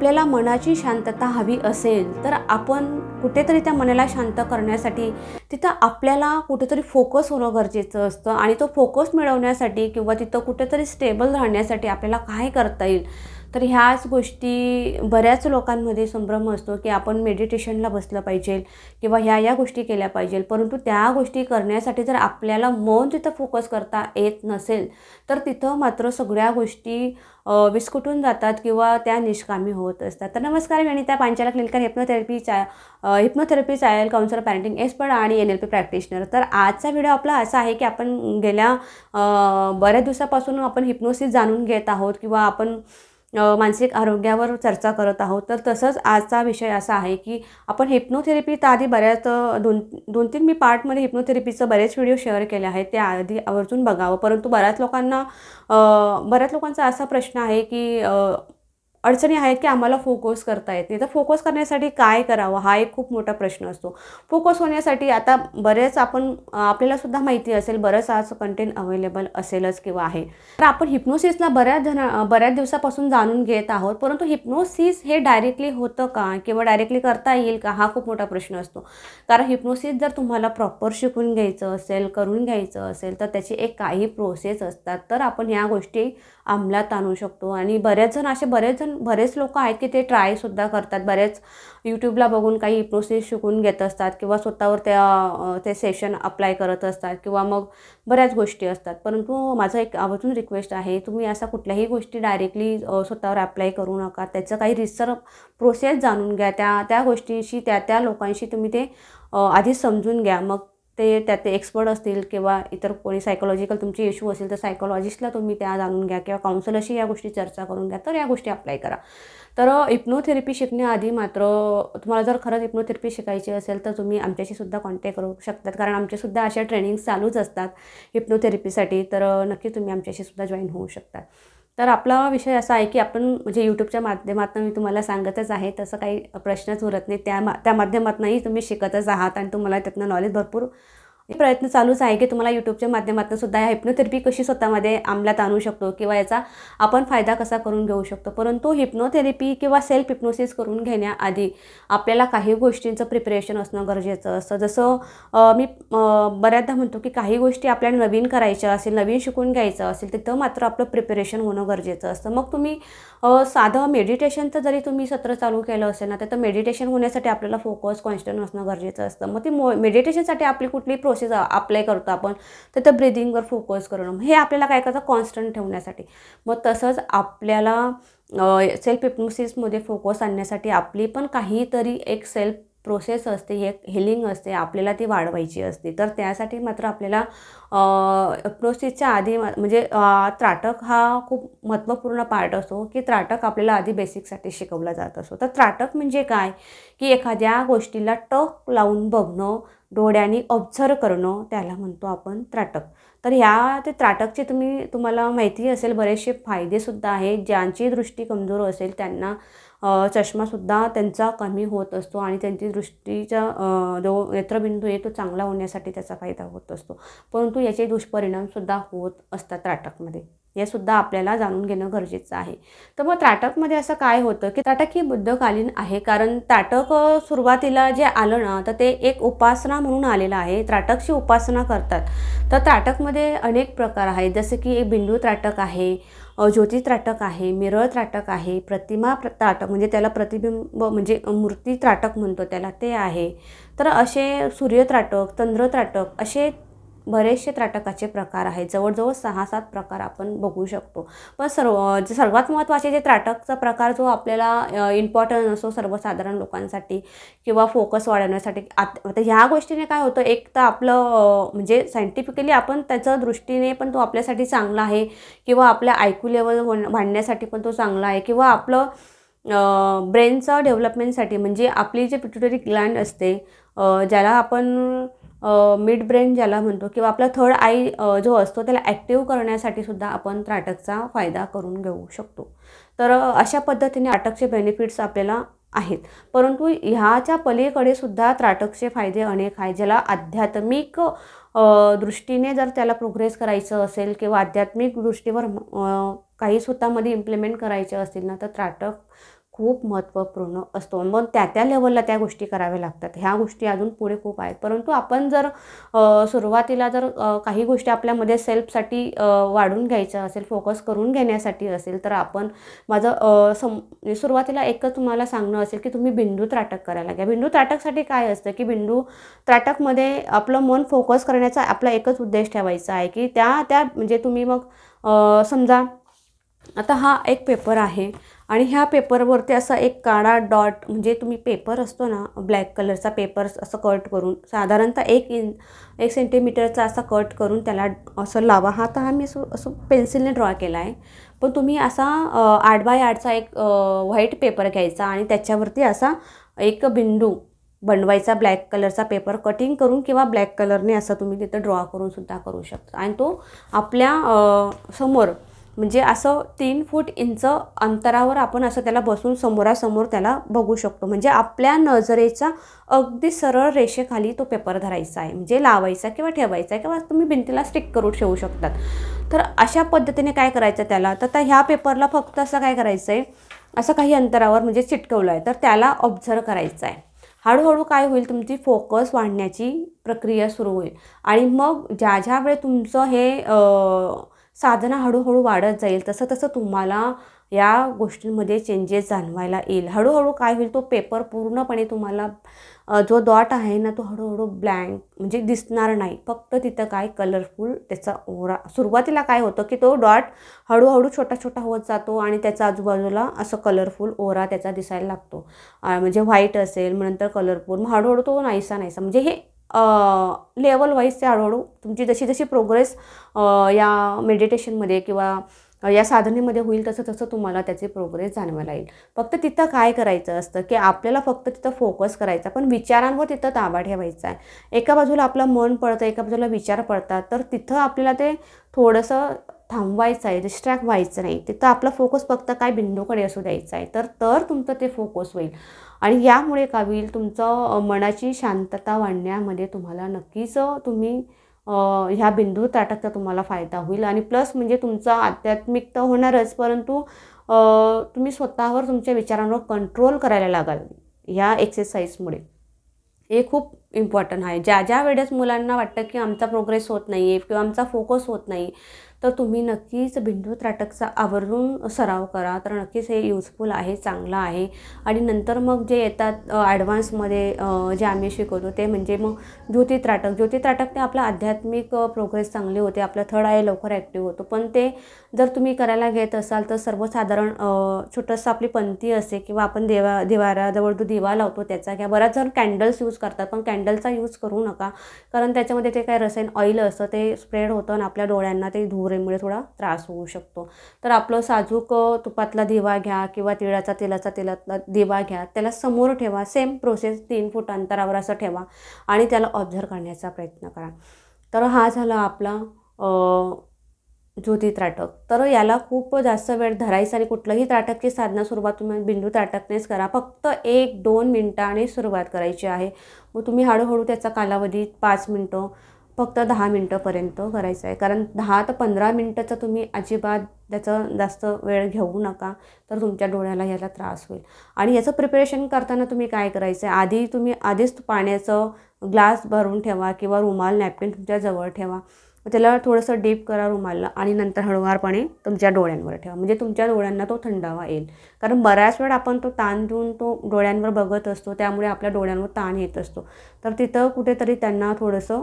आपल्याला मनाची शांतता हवी असेल तर आपण कुठेतरी त्या मनाला शांत करण्यासाठी तिथं आपल्याला कुठेतरी फोकस होणं गरजेचं असतं. आणि तो फोकस मिळवण्यासाठी किंवा तिथं कुठेतरी स्टेबल राहण्यासाठी आपल्याला काय करता येईल? तर ह्याच गोष्टी बऱ्याच लोकांमध्ये संभ्रम असतो की आपण मेडिटेशनला बसलं पाहिजे किंवा ह्या या गोष्टी केल्या पाहिजे. परंतु त्या गोष्टी करण्यासाठी जर आपल्याला मन तिथं फोकस करता येत नसेल तर तिथं मात्र सगळ्या गोष्टी विस्कुटून जातात किंवा त्या निष्कामी होत असतात. तर नमस्कार मी त्या पांचाला क्लिनिकल हिप्नोथेरपी चा hypnotherapy child counsellor parenting expert आणि एन एल पी प्रॅक्टिशनर तर आजचा व्हिडिओ आपला असा आहे की आपण गेल्या बऱ्याच दिवसापासून आपण हिप्नोसिस जाणून घेत आहोत किंवा आपण मानसिक आरोग्यावर चर्चा करत आहोत. तर तसंच आजचा विषय असा आहे की आपण हिप्नोथेरपी तर आधी बऱ्याच दोन दोन तीन मी पार्टमध्ये हिप्नोथेरपीचं बरेच व्हिडिओ शेअर केले आहेत. ते आधी आवर्जून बघावं. परंतु बऱ्याच लोकांना बऱ्याच लोकांचा असा प्रश्न आहे की अडचणी आहेत की आम्हाला फोकस करता येत नाही. तर फोकस करण्यासाठी काय करावं? हा एक खूप मोठा प्रश्न असतो. फोकस होण्यासाठी आता बरेच आपण आपल्यालासुद्धा आपल्याला सुद्धा माहिती असेल बरंच आज कंटेंट अवेलेबल असेलच किंवा आहे. तर आपण हिप्नोसिसला बऱ्याच जण बऱ्याच दिवसापासून जाणून घेत आहोत. परंतु हिप्नोसिस हे डायरेक्टली होतं का? किंवा डायरेक्टली करता येईल का? हा खूप मोठा प्रश्न असतो. कारण हिप्नोसिस जर तुम्हाला प्रॉपर शिकून घ्यायचं असेल करून घ्यायचं असेल तर त्याची एक काही प्रोसेस असतात. तर आपण ह्या गोष्टी अंमलात आणू शकतो. आणि बरेच जण असे बरेच जण पण बरेच लोक आहेत की ते ट्रायसुद्धा करतात. बरेच यूट्यूबला बघून काही हिप्नोसिस शिकून घेत असतात किंवा स्वतःवर त्या ते सेशन अप्लाय करत असतात किंवा मग बऱ्याच गोष्टी असतात. परंतु माझं एक आवर्जून रिक्वेस्ट आहे तुम्ही असा कुठल्याही गोष्टी डायरेक्टली स्वतःवर अप्लाय करू नका. त्याचं काही रिसर प्रोसेस जाणून घ्या. त्या त्या गोष्टीशी त्या त्या लोकांशी तुम्ही ते आधी समजून घ्या. मग ते त्यात एक्सपर्ट असतील किंवा इतर कोणी सायकोलॉजिकल तुमचे इश्यू असेल तर सायकोलॉजिस्टला तुम्ही त्या जाणून घ्या किंवा काउन्सलरशी या गोष्टी चर्चा करून घ्या. तर या गोष्टी अप्लाय करा. तर इप्नोथेरपी शिकण्याआधी मात्र तुम्हाला जर खरंच हिप्नोथेरपी शिकायची असेल तर तुम्ही आमच्याशीसुद्धा कॉन्टॅक्ट करू शकतात. कारण आमचेसुद्धा अशा ट्रेनिंग चालूच असतात हिप्नोथेरपीसाठी तर नक्की तुम्ही आमच्याशी सुद्धा जॉईन होऊ शकतात तर आपला विषय असा आहे की आपण म्हणजे यूट्यूबच्या माध्यमातून मी तुम्हाला सांगतच आहे तसं काही प्रश्नच उरत नाही त्या मा त्या माध्यमातूनही तुम्ही शिकतच आहात आणि तुम्हाला त्यातनं नॉलेज भरपूर प्रयत्न चालूच आहे की तुम्हाला यूट्यूबच्या माध्यमातून सुद्धा हिप्नोथेरपी कशी स्वतःमध्ये अंमलात आणू शकतो किंवा याचा आपण फायदा कसा करून घेऊ शकतो. परंतु हिप्नोथेरपी किंवा सेल्फ हिप्नोसिस करून घेण्याआधी आपल्याला काही गोष्टींचं प्रिपरेशन असणं गरजेचं असतं. जसं मी बऱ्याचदा म्हणतो की काही गोष्टी आपल्याला नवीन करायच्या असेल नवीन शिकून घ्यायचं असेल तिथं मात्र आपलं प्रिपरेशन होणं गरजेचं असतं. मग तुम्ही साधं मेडिटेशनचं जरी तुम्ही सत्र चालू केलं असेल ना तर मेडिटेशन होण्यासाठी आपल्याला फोकस कॉन्स्टंट असणं गरजेचं असतं. मग ती मो मेडिटेशनसाठी आपली कुठली प्रोसेस अप्लाय करतो आपण तर त्या ब्रिदिंगवर फोकस करणं. हे आपल्याला काय करतं कॉन्स्टंट ठेवण्यासाठी. मग तसंच आपल्याला सेल्फ हिप्नोसिसमध्ये फोकस आणण्यासाठी आपली पण काहीतरी एक सेल्फ प्रोसेस असते एक हिलिंग असते आपल्याला ती वाढवायची असते. तर त्यासाठी मात्र आपल्याला प्रोसेसच्या आधी म्हणजे त्राटक हा खूप महत्त्वपूर्ण पार्ट असतो की त्राटक आपल्याला आधी बेसिकसाठी शिकवला जात असतो. तर त्राटक म्हणजे काय? की एखाद्या गोष्टीला टक लावून बघणं डोळ्यांनी ऑब्झर्व करणं त्याला म्हणतो आपण त्राटक. तर ह्या ते त्राटकचे तुम्ही तुम्हाला माहिती असेल बरेचसे फायदेसुद्धा आहेत. ज्यांची दृष्टी कमजोर असेल त्यांना चष्मासुद्धा त्यांचा कमी होत असतो आणि त्यांची दृष्टीचा जो नेत्रबिंदू आहे तो चांगला होण्यासाठी त्याचा फायदा होत असतो. परंतु याचे दुष्परिणामसुद्धा होत असतात त्राटकमध्ये. हे सुद्धा आपल्याला जाणून घेणं गरजेचं आहे. तर मग त्राटकमध्ये असं काय होतं की त्राटक ही बुद्धकालीन आहे कारण त्राटक सुरुवातीला जे आलं ना तर ते एक उपासना म्हणून आलेलं आहे. त्राटकची उपासना करतात. तर त्राटकमध्ये अनेक प्रकार आहेत. जसे की एक बिंदू त्राटक आहे ज्योती त्राटक आहे मिरळ त्राटक आहे प्रतिमा त्राटक म्हणजे त्याला प्रतिबिंब म्हणजे मूर्ती त्राटक म्हणतो त्याला ते आहे. तर असे सूर्य त्राटक चंद्र त्राटक असे बरेचसे त्राटकाचे प्रकार आहेत. जवळजवळ सहा सात प्रकार आपण बघू शकतो. पण सर्व सर्वात महत्त्वाचे जे त्राटकचा प्रकार जो आपल्याला इम्पॉर्टंट असतो सर्वसाधारण लोकांसाठी किंवा फोकस वाढवण्यासाठी आत आता ह्या गोष्टीने काय होतं एक तर आपलं म्हणजे सायंटिफिकली आपण त्याच्या दृष्टीने पण तो आपल्यासाठी चांगला आहे किंवा आपल्या आयक्यू लेवल वाढण्यासाठी पण तो चांगला आहे किंवा आपलं ब्रेनचं डेव्हलपमेंटसाठी म्हणजे आपली जी पिट्युटरी ग्लँड असते ज्याला आपण मिड ब्रेन ज्याला म्हणतो किंवा आपला थर्ड आय जो असतो त्याला ॲक्टिव्ह करण्यासाठी सुद्धा आपण त्राटकचा फायदा करून घेऊ शकतो. तर अशा पद्धतीने आटकचे बेनिफिट्स आपल्याला आहेत. परंतु ह्याच्या पलीकडे सुद्धा त्राटकचे फायदे अनेक आहेत ज्याला आध्यात्मिक दृष्टीने जर त्याला प्रोग्रेस करायचं असेल किंवा आध्यात्मिक दृष्टीवर काही स्वतःमध्ये इम्प्लिमेंट करायचे असतील ना तर त्राटक खूप महत्त्वपूर्ण असतो. मग त्या त्या लेवलला त्या गोष्टी कराव्या लागतात. ह्या गोष्टी अजून पुढे खूप आहेत. परंतु आपण जर सुरुवातीला जर काही गोष्टी आपल्यामध्ये सेल्फसाठी वाढून घ्यायच्या असेल फोकस करून घेण्यासाठी असेल तर आपण माझं सम म्हणजे सुरुवातीला एकच तुम्हाला सांगणं असेल की तुम्ही बिंदू त्राटक करायला घ्या. बिंदू त्राटकसाठी काय असतं की बिंदू त्राटकमध्ये आपलं मन फोकस करण्याचा आपला एकच उद्देश ठेवायचा आहे की त्या त्या म्हणजे तुम्ही मग समजा आता हा एक पेपर आहे आणि ह्या पेपरवरती असा एक काळा डॉट म्हणजे तुम्ही पेपर असतो ना ब्लॅक कलरचा पेपर असं कट करून साधारणतः एक इन एक सेंटीमीटरचा असा कट करून त्याला असं लावा. हा तर हा मी असं असं पेन्सिलने ड्रॉ केला आहे पण तुम्ही असा आठ बाय आठचा एक व्हाईट पेपर घ्यायचा आणि त्याच्यावरती असा एक बिंदू बनवायचा ब्लॅक कलरचा पेपर कटिंग करून किंवा ब्लॅक कलरने असं तुम्ही तिथं ड्रॉ करून सुद्धा करू शकता. आणि तो आपल्यासमोर म्हणजे असं तीन फूट इंच अंतरावर आपण असं त्याला बसून समोरासमोर त्याला बघू शकतो. म्हणजे आपल्या नजरेचा अगदी सरळ रेषेखाली तो पेपर धरायचा आहे. म्हणजे लावायचा किंवा ठेवायचा आहे किंवा तुम्ही भिंतीला स्टिक करून ठेवू शकतात. तर अशा पद्धतीने काय करायचं त्याला? तर ह्या पेपरला फक्त असं काय करायचं आहे असं काही अंतरावर म्हणजे चिटकवलं आहे. तर त्याला ऑब्झर्व करायचं आहे. हळूहळू काय होईल? तुमची फोकस वाढण्याची प्रक्रिया सुरू होईल. आणि मग ज्या ज्या वेळे तुमचं हे साधना हळूहळू वाढत जाईल तसं तसं तुम्हाला या गोष्टींमध्ये चेंजेस जाणवायला येईल. हळूहळू काय होईल तो पेपर पूर्णपणे तुम्हाला जो डॉट आहे ना तो हळूहळू ब्लँक म्हणजे दिसणार नाही. फक्त तिथं काय कलरफुल त्याचा ओरा सुरुवातीला काय होतं की तो डॉट हळूहळू छोटा छोटा होत जातो आणि त्याचा आजूबाजूला असं कलरफुल ओरा त्याचा दिसायला लागतो. म्हणजे व्हाईट असेल मग नंतर कलरफुल मग हळूहळू तो नाहीसा नाहीसा म्हणजे हे लेवल वाईज ते हळूहळू तुमची जशी जशी प्रोग्रेस या मेडिटेशनमध्ये किंवा या साधनेमध्ये होईल तसं तसं तुम्हाला त्याचे प्रोग्रेस जाणवायला येईल. फक्त तिथं काय करायचं असतं की आपल्याला फक्त तिथं फोकस करायचा पण विचारांवर तिथं ताबा ठेवायचा आहे. एका बाजूला आपलं मन पडतं एका बाजूला विचार पडतात तर तिथं आपल्याला ते थोडंसं थांबवायचं आहे डिस्ट्रॅक्ट व्हायचं नाही. तिथं आपला फोकस फक्त काय बिंदूकडे असू द्यायचा आहे तर तर तुमचं ते फोकस होईल. आणि यामुळे का होईल तुमचं मनाची शांतता वाढण्यामध्ये तुम्हाला नक्कीच तुम्ही ह्या बिंदू ताटकचा तुम्हाला फायदा होईल. आणि प्लस म्हणजे तुमचा आध्यात्मिक तर होणारच परंतु तुम्ही स्वतःवर तुमच्या विचारांवर कंट्रोल करायला लागाल ह्या एक्सरसाइजमुळे हे खूप इम्पॉर्टंट आहे. ज्या ज्या वेळेस मुलांना वाटतं की आमचा प्रोग्रेस होत नाही आहे किंवा आमचा फोकस होत नाही तर तुम्ही नक्कीच बिंदू त्राटकचा आवर्जून सराव करा. तर नक्कीच हे युजफुल आहे चांगलं आहे. आणि नंतर मग जे येतात ॲडव्हान्समध्ये जे आम्ही शिकवतो ते म्हणजे मग ज्योती त्राटक. ज्योती त्राटकने आपलं आध्यात्मिक प्रोग्रेस चांगली होते. आपलं थर्ड आय लवकर ॲक्टिव्ह होतो. पण ते जर तुम्ही करायला घेत असाल तर सर्वसाधारण छोटंसं आपली पंथी असते किंवा आपण देवा देवाऱ्याजवळ जो दिवा लावतो त्याचा किंवा बऱ्याच जण कॅन्डल्स यूज करतात पण कॅन्डलचा यूज करू नका. कारण त्याच्यामध्ये ते काय रसायन ऑइल असतं ते स्प्रेड होतं आणि आपल्या डोळ्यांना ते धुरेमुळे थोडा त्रास होऊ शकतो. तर आपलं साजूक तुपातला दिवा घ्या किंवा तिळाचा तेलाचा तेलातला दिवा घ्या. त्याला समोर ठेवा सेम प्रोसेस तीन फूट अंतरावर असं ठेवा आणि त्याला ऑब्झर्व करण्याचा प्रयत्न करा. तर हा झाला आपला ज्योती त्राटक तर याला खूप जास्त वेळ धरायचा आणि कुठलंही त्राटकची साधना सुरुवात तुम्ही बिंदू त्राटकनेच करा. फक्त एक दोन मिनटाने सुरुवात करायची आहे. मग तुम्ही हळूहळू त्याचा कालावधी पाच मिनटं फक्त दहा मिनटंपर्यंत करायचं आहे. कारण दहा ते पंधरा मिनटाचं तुम्ही अजिबात त्याचं जास्त वेळ घेऊ नका तर तुमच्या डोळ्याला याला त्रास होईल. आणि याचं प्रिपरेशन करताना तुम्ही काय करायचं आहे? आधी तुम्ही आधीच पाण्याचं ग्लास भरून ठेवा किंवा रुमाल नॅपकिन तुमच्या जवळ ठेवा. त्याला थोडंसं डीप करा रुमालला आणि नंतर हळूवारपणे तुमच्या डोळ्यांवर ठेवा. म्हणजे तुमच्या डोळ्यांना तो थंडावा येईल. कारण बऱ्याच वेळ आपण तो ताण देऊन तो डोळ्यांवर बघत असतो त्यामुळे आपल्या डोळ्यांवर ताण येत असतो. तर तिथं कुठेतरी त्यांना थोडंसं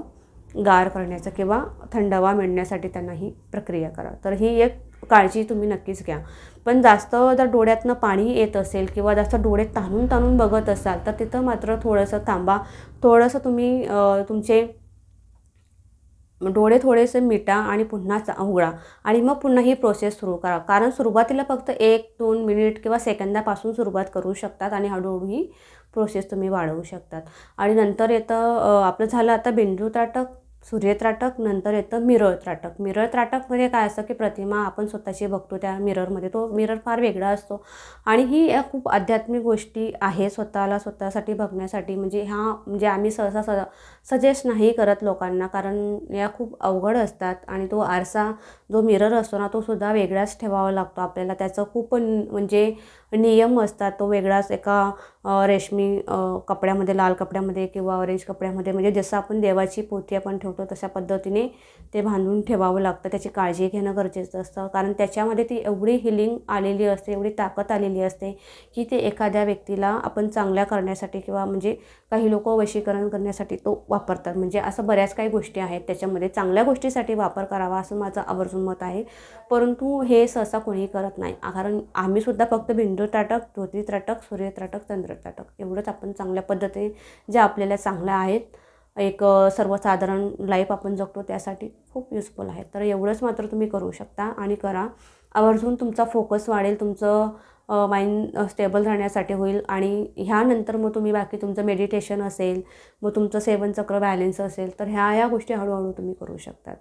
गार करण्याचं किंवा थंडावा मिळण्यासाठी त्यांना ही प्रक्रिया करा. तर ही एक काळजी तुम्ही नक्कीच घ्या. पण जास्त जर डोळ्यातनं पाणी येत असेल किंवा जास्त डोळे ताणून ताणून बघत असाल तर तिथं मात्र थोडंसं थांबा. थोडंसं तुम्ही तुमचे डोळे थोडेसे मिटा आणि पुन्हा चा- उघडा. आणि मग पुन्हा ही प्रोसेस सुरू करा. कारण सुरुवातीला फक्त एक दोन मिनिट किंवा सेकंदापासून सुरुवात करू शकतात आणि हळूहळू ही प्रोसेस तुम्ही वाढवू शकतात. आणि नंतर येतं आपलं झालं आता बिंदू ताटक सूर्य त्राटक नंतर येतं मिरळ त्राटक मिरळ त्राटकमध्ये म्हणजे काय असतं की प्रतिमा आपण स्वतःची बघतो त्या मिररमध्ये. तो मिरर फार वेगळा असतो. आणि ही या खूप आध्यात्मिक गोष्टी आहे स्वतःला स्वतःसाठी बघण्यासाठी. म्हणजे ह्या म्हणजे आम्ही सहसा स सजेस्ट नाही करत लोकांना कारण या खूप अवघड असतात आणि तो आरसा जो मिरर असतो ना तो सुद्धा वेगळाच ठेवावा लागतो आपल्याला. त्याचं खूप म्हणजे नियम असतात तो वेगळाच एका रेशमी कपड्यामध्ये लाल कपड्यामध्ये किंवा ऑरेंज कपड्यामध्ये म्हणजे जसं आपण देवाची पोथी आपण ठेवतो तशा पद्धतीने ते बांधून ठेवावं लागतं. त्याची काळजी घेणं गरजेचं असतं. कारण त्याच्यामध्ये ती एवढी हिलिंग आलेली असते एवढी ताकद आलेली असते की ते एखाद्या व्यक्तीला आपण चांगल्या करण्यासाठी किंवा म्हणजे काही लोक वशीकरण करण्यासाठी तो वापरतात. म्हणजे असं बऱ्याच काही गोष्टी आहेत त्याच्यामध्ये चांगल्या गोष्टीसाठी वापर करावा असं माझं आवर्जून मत आहे. परंतु हे सहसा कोणीही करत नाही. कारण आम्हीसुद्धा फक्त बिंदू त्राटक धोती त्राटक सूर्य त्राटक चंद्र त्राटक एवढंच आपण चांगल्या पद्धतीने ज्या आपल्याला चांगल्या आहेत. एक सर्वसाधारण लाईफ आपण जगतो त्यासाठी खूप युजफुल आहे. तर एवढंच मात्र तुम्ही करू शकता आणि करा. आवर्जून तुमचा फोकस वाढेल तुमचं माइंड स्टेबल राहण्यासाठी होईल आणि ह्यानंतर मग तुम्ही बाकी तुमचं मेडिटेशन असेल मग तुमचं सेवन चक्र बॅलेन्स असेल तर ह्या ह्या गोष्टी हळूहळू तुम्ही करू शकतात.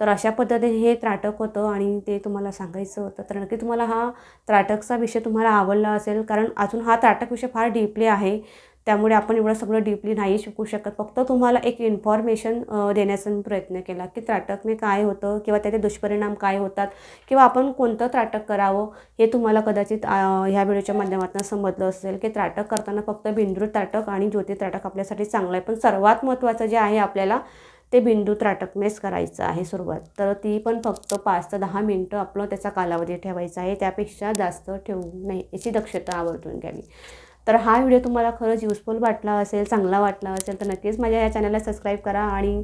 तर अशा पद्धतीने हे त्राटक होतं आणि ते तुम्हाला सांगायचं होतं. तर नक्की तुम्हाला हा त्राटकचा विषय तुम्हाला आवडला असेल कारण अजून हा त्राटक विषय फार डीपली आहे. त्यामुळे आपण एवढं सगळं डीपली नाही शिकू शकत. फक्त तुम्हाला एक इन्फॉर्मेशन देण्याचा प्रयत्न केला की त्राटकने काय होतं किंवा त्याचे दुष्परिणाम काय होतात किंवा आपण कोणतं त्राटक करावं हे तुम्हाला कदाचित ह्या व्हिडिओच्या माध्यमातून समजलं असेल की त्राटक करताना फक्त बिंदू त्राटक आणि ज्योती त्राटक आपल्यासाठी चांगलं आहे. पण सर्वात महत्त्वाचं जे आहे आपल्याला ते बिंदू त्राटकनेच करायचं आहे सुरुवात. तर ती पण फक्त पाच ते दहा मिनटं आपलं त्याचा कालावधी ठेवायचा आहे. त्यापेक्षा जास्त ठेवू नये याची दक्षता आवर्जून घ्यावी. तर हा व्हिडिओ तुम्हाला खरंच युजफुल वाटला असेल चांगला वाटला असेल तर नक्कीच माझ्या या चॅनलला सबस्क्राईब करा आणि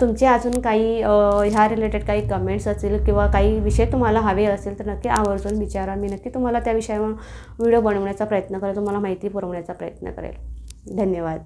तुमचे अजून काही ह्या रिलेटेड काही कमेंट्स असतील किंवा काही विषय तुम्हाला हवे असेल तर नक्की आवर्जून विचारा. मी नक्की तुम्हाला त्या विषयावर व्हिडिओ बनवण्याचा प्रयत्न करेल तुम्हाला माहिती पुरवण्याचा प्रयत्न करेल. धन्यवाद.